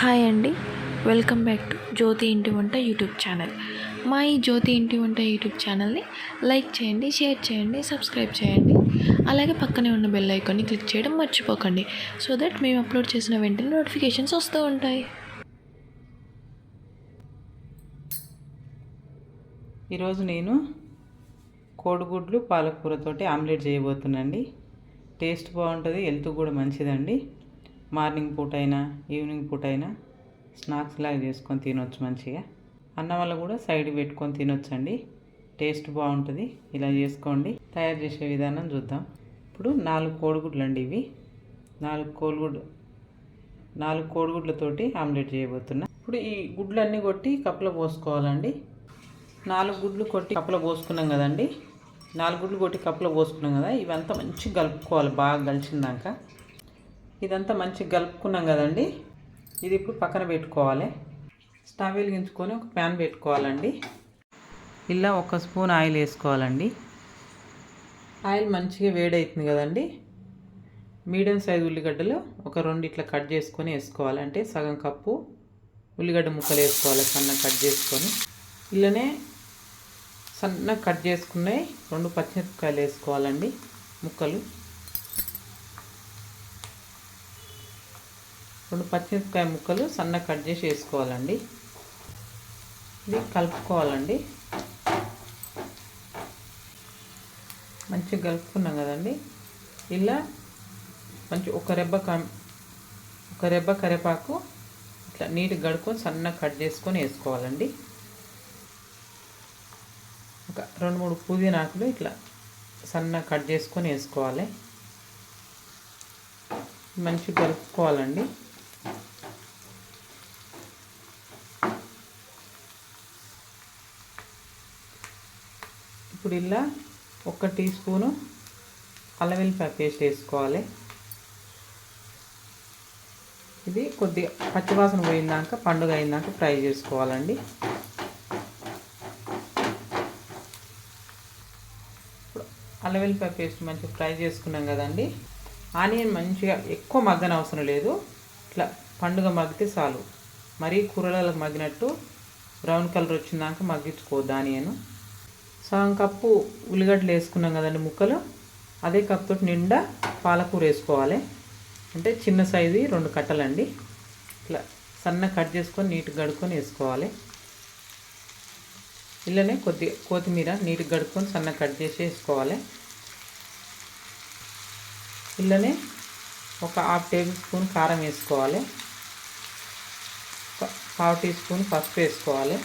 Hi అండి. Welcome back to జ్యోతి ఇంటి వంట యూట్యూబ్ ఛానల్. మా ఈ జ్యోతి ఇంటి వంట యూట్యూబ్ ఛానల్ని లైక్ చేయండి షేర్ చేయండి సబ్స్క్రైబ్ చేయండి. అలాగే పక్కనే ఉన్న బెల్ ఐకాన్ని క్లిక్ చేయడం మర్చిపోకండి. సో దట్ మేము అప్లోడ్ చేసిన వెంటనే నోటిఫికేషన్స్ వస్తూ ఉంటాయి. ఈరోజు నేను కోడిగుడ్లు పాలకూరతోటి ఆమ్లెట్ చేయబోతున్నాండి టేస్ట్ బాగుంటుంది హెల్త్ కూడా మంచిదండి. మార్నింగ్ పూట అయినా ఈవినింగ్ పూట అయినా స్నాక్స్ లాగా చేసుకొని తినొచ్చు మంచిగా. అన్నం వల్ల కూడా సైడ్ పెట్టుకొని తినొచ్చండి. టేస్ట్ బాగుంటుంది. ఇలా చేసుకోండి. తయారు చేసే విధానం చూద్దాం. ఇప్పుడు నాలుగు కోడిగుడ్లు అండి ఇవి. నాలుగు కోడిగుడ్లు నాలుగు కోడిగుడ్లతోటి ఆమ్లెట్ చేయబోతున్నా. ఇప్పుడు ఈ గుడ్లన్నీ కొట్టి కప్పులో పోసుకోవాలండి. నాలుగు గుడ్లు కొట్టి కప్పులో పోసుకున్నాం కదండి. నాలుగు గుడ్లు కొట్టి కప్పులో పోసుకున్నాం కదా ఇవంతా మంచిగా కలుపుకోవాలి. బాగా కలిసిందాక ఇదంతా మంచిగా కలుపుకున్నాం కదండి. ఇది ఇప్పుడు పక్కన పెట్టుకోవాలి. స్టవ్ వెలిగించుకొని ఒక ప్యాన్ పెట్టుకోవాలండి. ఇలా ఒక స్పూన్ ఆయిల్ వేసుకోవాలండి. ఆయిల్ మంచిగా వేడవుతుంది కదండి. మీడియం సైజ్ ఉల్లిగడ్డలు ఒక రెండు ఇట్లా కట్ చేసుకొని వేసుకోవాలంటే సగం కప్పు ఉల్లిగడ్డ ముక్కలు వేసుకోవాలి సన్న కట్ చేసుకొని. ఇలానే సన్న కట్ చేసుకున్నాయి రెండు పచ్చిమిరపకాయలు వేసుకోవాలండి ముక్కలు. రెండు పచ్చిమిరపకాయ ముక్కలు సన్న కట్ చేసి వేసుకోవాలండి. ఇది కలుపుకోవాలండి. మంచిగా కలుపుకున్నాం కదండి. ఇలా మంచి ఒక రెబ్బ ఒక రెబ్బ కరివేపాకు ఇట్లా నీట్గా గడుకొని సన్నగా కట్ చేసుకొని వేసుకోవాలండి. ఒక రెండు మూడు పుదీనాకులు ఇట్లా సన్నగా కట్ చేసుకొని వేసుకోవాలి. మంచిగా కలుపుకోవాలండి. ఇప్పుడు ఇలా ఒక టీ స్పూను అల్లం పేస్ట్ వేసుకోవాలి. ఇది కొద్దిగా పచ్చివాసన పోయిందాక పండుగ అయిందాక ఫ్రై చేసుకోవాలండి. ఇప్పుడు పేస్ట్ మంచిగా ఫ్రై చేసుకున్నాం కదండి. ఆనియన్ మంచిగా ఎక్కువ మగ్గన అవసరం లేదు. ఇట్లా పండుగ మగ్గితే చాలు. మరీ కూరలలో మగ్గినట్టు బ్రౌన్ కలర్ వచ్చిందాక మగ్గించుకోవద్దు ఆనియన్. సగం కప్పు ఉల్లిగడ్డలు వేసుకున్నాం కదండి ముక్కలు. అదే కప్పు నిండా పాలకూర వేసుకోవాలి. అంటే చిన్న సైజు రెండు కట్టలండి. ఇట్లా సన్న కట్ చేసుకొని నీట్గా గడుకొని వేసుకోవాలి. ఇలానే కొద్దిగా కొత్తిమీర నీట్గా గడుక్కొని సన్న కట్ చేసి వేసుకోవాలి. ఇలానే ఒక హాఫ్ టేబుల్ స్పూన్ కారం వేసుకోవాలి. పావు టీ స్పూన్ పసుపు వేసుకోవాలి.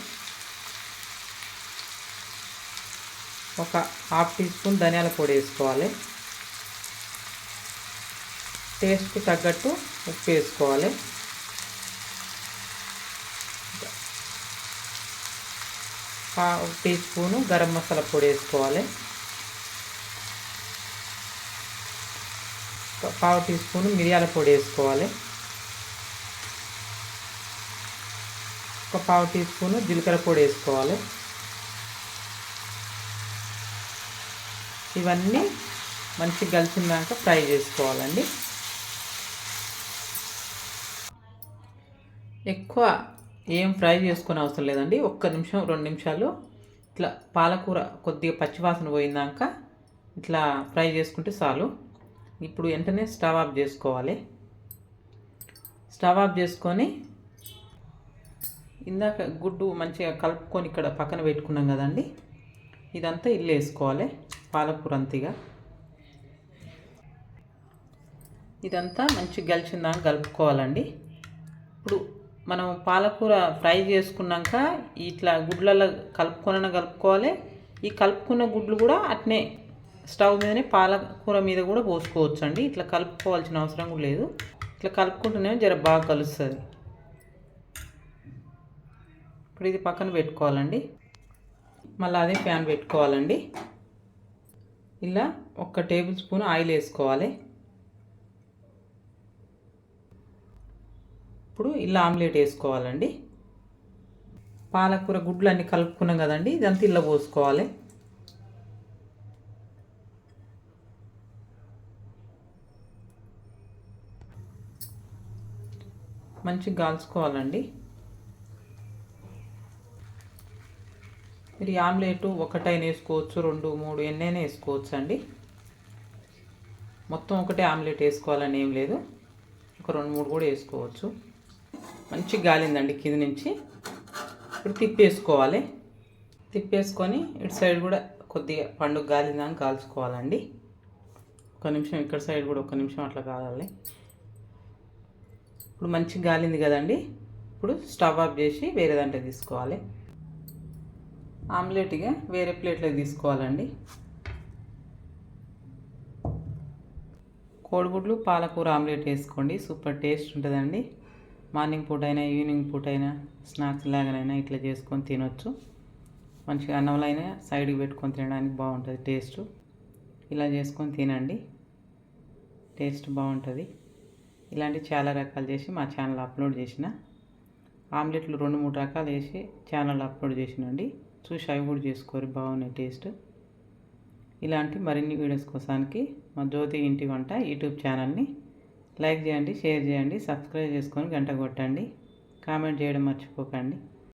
ఒక హాఫ్ టీ స్పూన్ ధనియాల పొడి వేసుకోవాలి. టేస్ట్కి తగ్గట్టు ఉప్పు వేసుకోవాలి. పావు టీ స్పూను గరం మసాలా పొడి వేసుకోవాలి. పావు టీ స్పూను మిరియాల పొడి వేసుకోవాలి. ఒక పావు టీ స్పూను జీలకర్ర పొడి వేసుకోవాలి. ఇవన్నీ మంచిగా కలిసినాక ఫ్రై చేసుకోవాలండి. ఎక్కువ ఏం ఫ్రై చేసుకునే అవసరం లేదండి. ఒక్క నిమిషం రెండు నిమిషాలు ఇట్లా పాలకూర కొద్దిగా పచ్చివాసన పోయిందాక ఇట్లా ఫ్రై చేసుకుంటే చాలు. ఇప్పుడు వెంటనే స్టవ్ ఆఫ్ చేసుకోవాలి. స్టవ్ ఆఫ్ చేసుకొని ఇందాక గుడ్డు మంచిగా కలుపుకొని ఇక్కడ పక్కన పెట్టుకున్నాం కదండి. ఇదంతా ఇల్లు వేసుకోవాలి. పాలకూర అంతిగా ఇదంతా మంచిగా గలిచిందాక కలుపుకోవాలండి. ఇప్పుడు మనం పాలకూర ఫ్రై చేసుకున్నాక ఇట్లా గుడ్లలో కలుపుకొని కలుపుకోవాలి. ఈ కలుపుకున్న గుడ్లు కూడా అట్నే స్టవ్ మీదనే పాలకూర మీద కూడా పోసుకోవచ్చు అండి ఇట్లా కలుపుకోవాల్సిన అవసరం కూడా లేదు. ఇట్లా కలుపుకుంటేనే జర బాగా కలుస్తుంది. ఇప్పుడు ఇది పక్కన పెట్టుకోవాలండి. మళ్ళీ అదే ఫ్యాన్ పెట్టుకోవాలండి. ఇలా ఒక టేబుల్ స్పూన్ ఆయిల్ వేసుకోవాలి. ఇప్పుడు ఇలా ఆమ్లెట్ వేసుకోవాలండి. పాలకూర గుడ్లు అన్నీ కలుపుకున్నాం కదండి ఇదంతా ఇలా పోసుకోవాలి. మంచిగా కాల్చుకోవాలండి మీరు ఆమ్లెట్ ఒకటైనా వేసుకోవచ్చు రెండు మూడు ఎన్నైనా వేసుకోవచ్చు అండి మొత్తం ఒకటే ఆమ్లెట్ వేసుకోవాలని ఏం లేదు. ఒక రెండు మూడు కూడా వేసుకోవచ్చు. మంచి గాలిందండి కింద నుంచి. ఇప్పుడు తిప్పేసుకోవాలి. తిప్పేసుకొని ఇటు సైడ్ కూడా కొద్దిగా పండుగ గాలిందని కాల్చుకోవాలండి. ఒక నిమిషం ఇక్కడ సైడ్ కూడా ఒక నిమిషం అట్లా కాలాలి. ఇప్పుడు మంచి గాలింది కదండి. ఇప్పుడు స్టవ్ ఆఫ్ చేసి వేరే దాంట్లో తీసుకోవాలి. ఆమ్లెట్గా వేరే ప్లేట్లో తీసుకోవాలండి. కోడిగుడ్లు పాలకూర ఆమ్లెట్ వేసుకోండి. సూపర్ టేస్ట్ ఉంటుందండి. మార్నింగ్ పూట అయినా ఈవినింగ్ పూట అయినా స్నాక్స్ లాగానైనా ఇట్లా చేసుకొని తినొచ్చు. మంచిగా అన్నంలో అయినా సైడ్కి పెట్టుకొని తినడానికి బాగుంటుంది టేస్ట్. ఇలా చేసుకొని తినండి. టేస్ట్ బాగుంటుంది. ఇలాంటి చాలా రకాలు చేసి మా ఛానల్ అప్లోడ్ చేసిన. ఆమ్లెట్లు రెండు మూడు రకాలు వేసి ఛానల్ అప్లోడ్ చేసినండి. చూసి అవి కూడా చేసుకోరు బాగున్నాయి టేస్ట్. ఇలాంటి మరిన్ని వీడియోస్ కోసానికి మా జ్యోతి ఇంటి వంట యూట్యూబ్ ఛానల్ని లైక్ చేయండి షేర్ చేయండి సబ్స్క్రైబ్ చేసుకొని గంట కొట్టండి. కామెంట్ చేయడం మర్చిపోకండి.